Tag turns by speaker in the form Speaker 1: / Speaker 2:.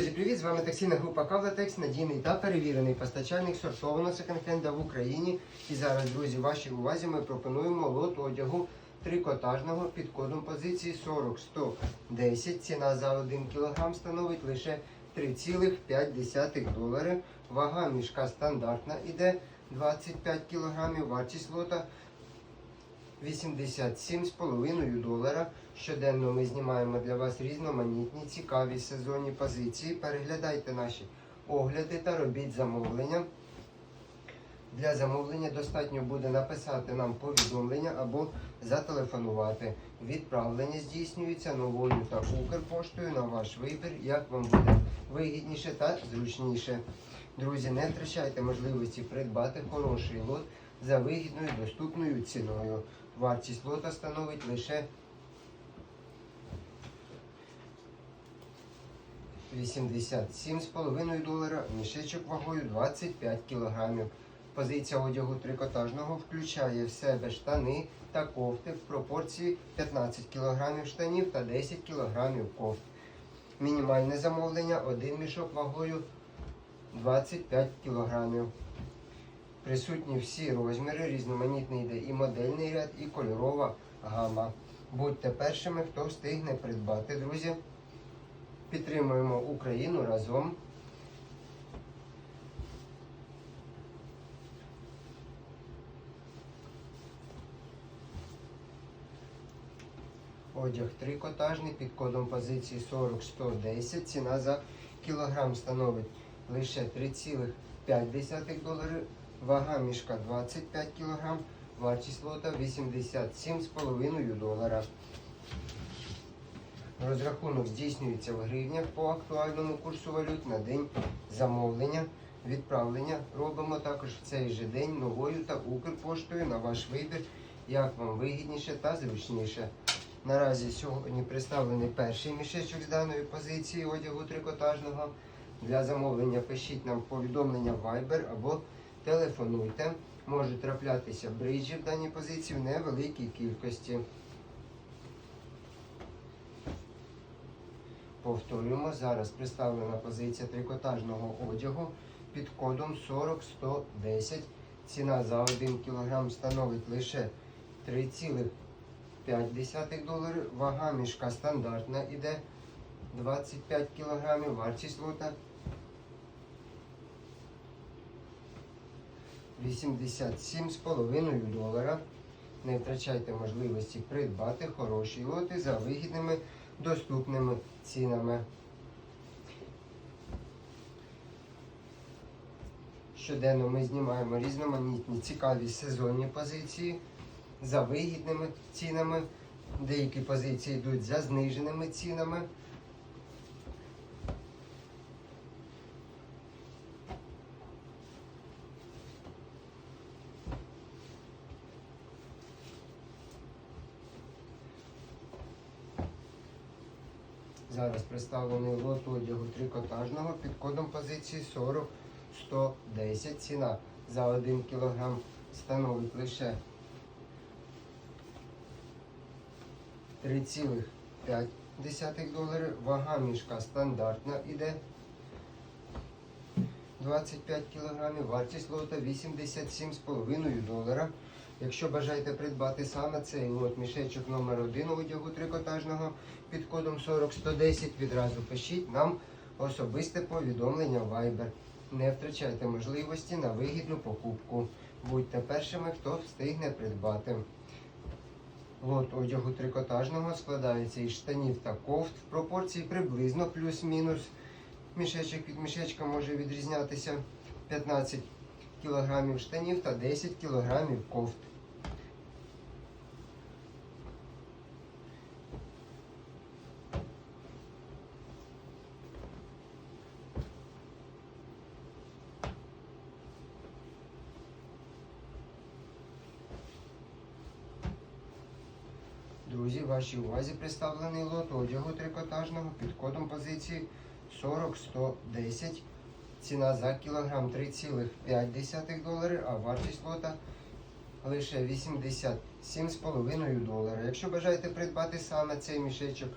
Speaker 1: Друзі, привіт! З вами таксійна група Кавлатекс, надійний та перевірений постачальник сортованого секонд-хенда в Україні. І зараз, друзі, вашій увазі ми пропонуємо лот одягу трикотажного під кодом позиції 40-110. Ціна за 1 кг становить лише 3,5 долари. Вага мішка стандартна іде 25 кг, вартість лота 87,5 долара. Щоденно ми знімаємо для вас різноманітні, цікаві сезонні позиції. Переглядайте наші огляди та робіть замовлення. Для замовлення достатньо буде написати нам повідомлення або зателефонувати. Відправлення здійснюється новою та Укрпоштою на ваш вибір, як вам буде вигідніше та зручніше. Друзі, не втрачайте можливості придбати хороший лот за вигідною доступною ціною. Вартість лота становить лише 87,5 долара, мішечок вагою 25 кг. Позиція одягу трикотажного включає в себе штани та кофти в пропорції 15 кг штанів та 10 кг кофт. Мінімальне замовлення один мішок вагою 25 кг. Присутні всі розміри, різноманітний йде і модельний ряд, і кольорова гама. Будьте першими, хто встигне придбати, друзі. Підтримуємо Україну разом. Одяг трикотажний під кодом позиції 40-110. Ціна за кілограм становить лише 3,5 долари. Вага мішка 25 кг. Вартість лота 87,5 долара. Розрахунок здійснюється в гривнях по актуальному курсу валют на день замовлення. Відправлення робимо також в цей же день новою та Укрпоштою на ваш вибір, як вам вигідніше та зручніше. Наразі сьогодні представлений перший мішечок з даної позиції одягу трикотажного. Для замовлення пишіть нам повідомлення Viber або телефонуйте. Можуть траплятися бриджі в даній позиції в невеликій кількості. Повторюємо, зараз представлена позиція трикотажного одягу під кодом 40-110. Ціна за 1 кг становить лише 3,5 долари. Вага мішка стандартна іде 25 кг. Вартість лота 87,5 долара. Не втрачайте можливості придбати хороші лоти за вигідними доступними цінами. Щоденно ми знімаємо різноманітні цікаві сезонні позиції за вигідними цінами. Деякі позиції йдуть за зниженими цінами. Зараз представлений лот одягу трикотажного під кодом позиції 40-110. Ціна за 1 кг становить лише 3,5 долари. Вага мішка стандартна іде 25 кг. Вартість лота 87,5 долара. Якщо бажаєте придбати саме цей лот мішечок номер 1 одягу трикотажного під кодом 40110, відразу пишіть нам особисте повідомлення Viber. Не втрачайте можливості на вигідну покупку. Будьте першими, хто встигне придбати. Лот одягу трикотажного складається із штанів та кофт в пропорції приблизно плюс-мінус. Мішечок від мішечка може відрізнятися 15 кг штанів та 10 кг кофт. Друзі, вашій увазі представлений лот одягу трикотажного під кодом позиції 40-110. Ціна за кілограм 3,5 долари, а вартість лота лише 87,5 долара. Якщо бажаєте придбати саме цей мішечок